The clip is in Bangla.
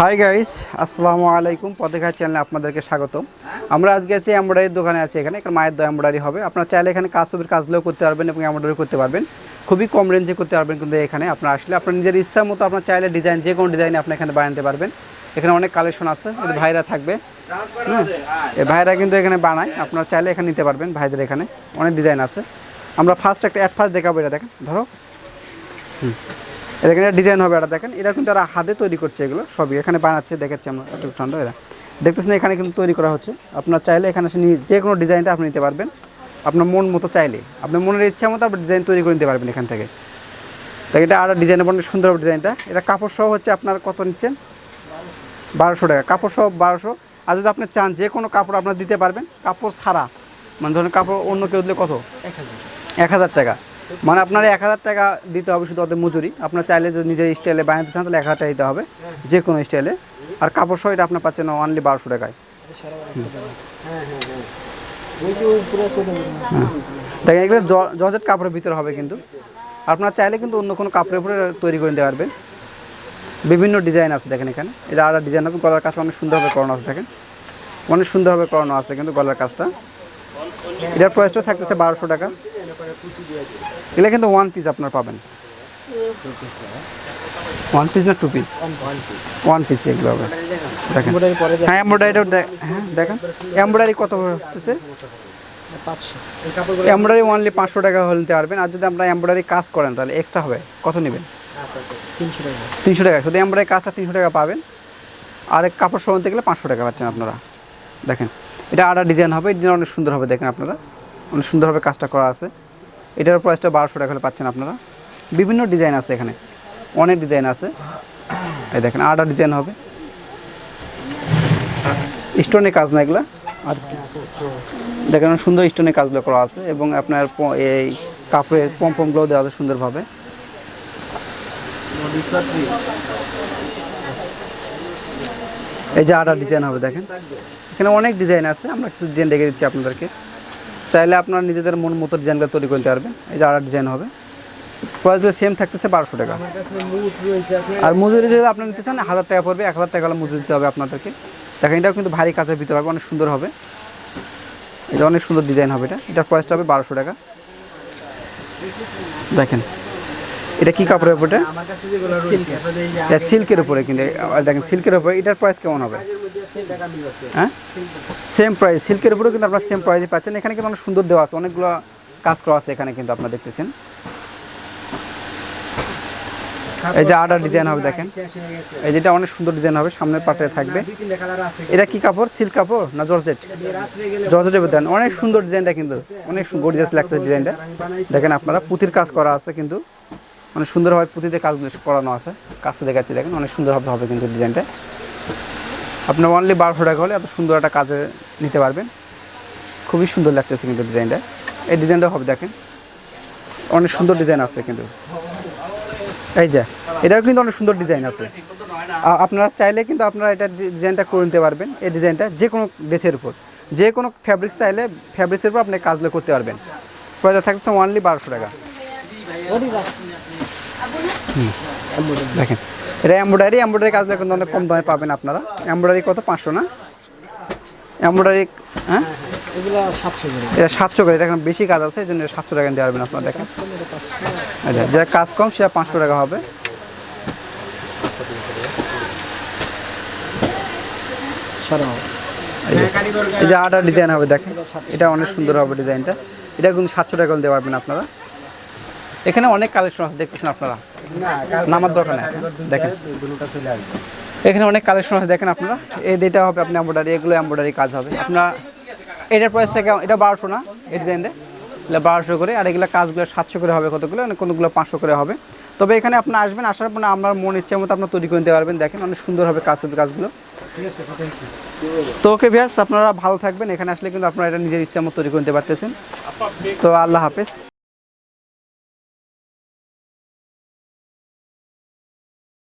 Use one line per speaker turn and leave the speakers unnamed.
হাই গাইস আসসালামু আলাইকুম। পথেঘাট চ্যানেলে আপনাদেরকে স্বাগতম। আমরা আজকে আছি এমব্রয়ডারির দোকানে আছি এখানে। এখানে মায়ের দো এমব্রয়ডারি হবে। আপনারা চাইলে এখানে কাজ ছবির কাজগুলো করতে পারবেন এবং এমব্রয়ডারি করতে পারবেন। খুবই কম রেঞ্জে করতে পারবেন কিন্তু এখানে আপনারা আসলে। আপনার নিজের ইচ্ছা মতো আপনার চাইলে ডিজাইন যে কোনো ডিজাইন আপনি এখানে বানাতে পারবেন। এখানে অনেক কালেকশন আছে। ভাইরা থাকবে। হ্যাঁ এই ভাইরা কিন্তু এখানে বানায়। আপনারা চাইলে এখানে নিতে পারবেন ভাইদের এখানে। অনেক ডিজাইন আছে। আমরা ফার্স্ট একটা অ্যাট ফার্স্ট দেখাবো এটা, দেখেন। ধরো। এটা এখানে ডিজাইন হবে এটা দেখেন। এটা কিন্তু তারা হাতে তৈরি করছে এগুলো সবই। এখানে বানাচ্ছে দেখাচ্ছি আমরা একটু ঠান্ডা হয়ে দেখতেছেন এখানে কিন্তু তৈরি করা হচ্ছে। আপনার চাইলে এখানে এসে নিয়ে- যে কোনো ডিজাইনটা আপনি নিতে পারবেন। আপনার মন মতো চাইলে। আপনার মনের ইচ্ছা মতো আপনি ডিজাইন তৈরি করে নিতে পারবেন এখান থেকে। দেখ এটা আরও ডিজাইনের অনেক সুন্দর ডিজাইনটা এটা কাপড় সহ হচ্ছে আপনার কত নিচ্ছেন? বারোশো টাকা। কাপড় সহ বারোশো। আর যদি আপনি চান যে কোনো কাপড় আপনার দিতে পারবেন কাপড় ছাড়া। মানে ধরুন কাপড় অন্য কেউ দিলে কত? এক হাজার টাকা। মানে আপনার এক হাজার টাকা দিতে হবে শুধু ওদের মজুরি। আপনার চাইলে যদি নিজের স্টাইলে বানাতে চান, তাহলে এক হাজার টাকা দিতে হবে যে কোনো স্টাইলে আর কাপড় সহ এটা আপনার পাচ্ছেন অনলি বারোশো টাকায়। দেখেন এগুলো জ- জর্জেট কাপড়ের ভিতরে হবে কিন্তু। আপনার চাইলে কিন্তু অন্য কোনো কাপড়ের উপরে তৈরি করে নিতে পারবেন। বিভিন্ন ডিজাইন আছে দেখেন এখানে। এটা আলাদা ডিজাইন হবে, গলার কাছে অনেক সুন্দরভাবে করানো আছে দেখেন। অনেক সুন্দরভাবে করানো আছে কিন্তু গলার কাজটা। এটার প্রাইসটা থাকতেছে বারোশো টাকা। এগুলো কিন্তু ওয়ান পিস আপনার পাবেন। ওয়ান পিস না টু পিস ওয়ান পিস এগুলো হবে। দেখেন। হ্যাঁ এমব্রয়ডারিটাও হ্যাঁ দেখেন। এমব্রয়ডারি কত হচ্ছে? এমব্রয়ডারি ওনলি পাঁচশো টাকা হলে নিতে পারবেন। আর যদি আপনারা এমব্রয়ডারি কাজ করেন তাহলে এক্সট্রা হবে। কত নেবেন? তিনশো টাকা। শুধু এমব্রয়ডারি কাজটা তিনশো টাকা পাবেন। আর এক কাপড় সরাতে গেলে পাঁচশো টাকা পাচ্ছেন আপনারা। দেখেন। এটা আটা ডিজাইন হবে। ডিজাইন অনেক সুন্দর হবে দেখেন আপনারা। অনেক সুন্দরভাবে কাজটা করা আছে। এটার প্রাইসটা বারোশো টাকা হলে পাচ্ছেন আপনারা। বিভিন্ন ডিজাইন আছে এখানে। অনেক ডিজাইন আছে। এই দেখেন আটা ডিজাইন হবে। স্টোনের কাজ না এগুলা। আর দেখেন সুন্দর স্টোনের কাজগুলো করা আছে এবং আপনার এই কাপড়ের পম্পমগুলো দেওয়া আছে সুন্দরভাবে। এই যে আটা ডিজাইন হবে, দেখেন। এখানে অনেক ডিজাইন আছে। আমরা কিছু ডিজাইন দেখে দিচ্ছি আপনাদেরকে। চাইলে আপনার নিজেদের মন মতো ডিজাইনগুলো তৈরি করতে পারবেন। এই যে আর ডিজাইন হবে। প্রাইসগুলো সেম থাকতেছে বারোশো টাকা। আর মজুরি যদি আপনি নিতে চান হাজার টাকা পড়বে এক হাজার টাকা হলে মজুরি দিতে হবে আপনাদেরকে। দেখেন এটাও কিন্তু ভারী কাজের ভিতরে হবে অনেক সুন্দর হবে। এটা অনেক সুন্দর ডিজাইন হবে এটা। এটার প্রাইসটা হবে বারোশো টাকা। দেখেন। এটা কি কাপড়ের উপরে? এটা সিল্কের উপরে কিন্তু দেখেন সিল্কের উপরে এটার প্রাইস কেমন হবে? হ্যাঁ? সেম প্রাইস সিল্কের উপরেও কিন্তু আপনার সেম প্রাইসে পাচ্ছেন। এখানে কিন্তু অনেক সুন্দর দেওয়া আছে অনেকগুলো কাজ করা আছে এখানে কিন্তু আপনারা দেখতেছেন। এই যে আডার ডিজাইন হবে দেখেন। এই যেটা অনেক সুন্দর ডিজাইন হবে সামনের পাটে থাকবে। এটা কি কাপড়? সিল্ক কাপড় না জর্জেট? জর্জেটের দেন। অনেক সুন্দর ডিজাইনটা কিন্তু অনেক গর্জিয়াস লাগতেছে ডিজাইনটা দেখেন আপনারা পুঁতির কাজ করা আছে কিন্তু। অনেক সুন্দরভাবে পুঁতিতে কাজগুলো করানো আছে। কাজটা দেখাচ্ছি, দেখেন, অনেক সুন্দরভাবে হবে কিন্তু ডিজাইনটা। আপনার অনলি বারোশো টাকা হলে এত সুন্দর একটা কাজে নিতে পারবেন। খুবই সুন্দর লাগতেছে কিন্তু ডিজাইনটা। এই ডিজাইনটা হবে, দেখেন। অনেক সুন্দর ডিজাইন আছে কিন্তু। এই যে, এটাও কিন্তু অনেক সুন্দর ডিজাইন আছে। আপনারা চাইলে কিন্তু আপনারা এটা ডিজাইনটা করে নিতে পারবেন। এই ডিজাইনটা যে কোনো ড্রেসের উপর। যে কোনো ফ্যাব্রিক্স চাইলে ফ্যাব্রিক্সের উপর আপনি কাজগুলো করতে পারবেন। প্রাইসটা থাকছে অনলি বারোশো টাকা। দেখেন এটা এমব্রয়ডারি এমব্রয়ডারি কাজগুলো কিন্তু অনেক কম দামে পাবেন আপনারা। এমব্রয়ডারি কত? পাঁচশো না? এমব্রয়ডারি হ্যাঁ? এটা সাতশো করে এটা এখন বেশি কাজ আছে এই জন্য সাতশো টাকা দিতে পারবেন আপনারা দেখেন। আচ্ছা যারা কাজ কম সেটা পাঁচশো টাকা হবে। এই যে- আটা ডিজাইন হবে দেখেন। এটা অনেক সুন্দর হবে ডিজাইনটা এটা কিন্তু সাতশো টাকা দিতে পারবেন আপনারা। এখানে অনেক কালেকশন আছে, দেখতেছেন আপনারা? নামার দরকার নেই, দেখেন। এখানে অনেক কালেকশন আছে, দেখেন আপনারা। এই যেটা হবে আপনি এম্ব্রয়ডারি এগুলো এম্ব্রয়ডারি কাজ হবে। আপনার এটার প্রাইসটা কেমন এটা বারোশো না? এই ডিজাইনটা এগুলো বারোশো করে, আর এগুলো কাজগুলো সাতশো করে হবে কতগুলো কোনোগুলো পাঁচশো করে হবে। তবে এখানে আপনি আসবেন, আসার পর আমার মন ইচ্ছা মতো আপনার তৈরি করে নিতে পারবেন। দেখেন অনেক সুন্দর হবে কাজ হবে কাজগুলো। তো ওকে ভিয়াস আপনারা ভালো থাকবেন। এখানে আসলে কিন্তু আপনারা এটা নিজের ইচ্ছা মতো তৈরি করে নিতে পারতেছেন। তো আল্লাহ হাফেজ।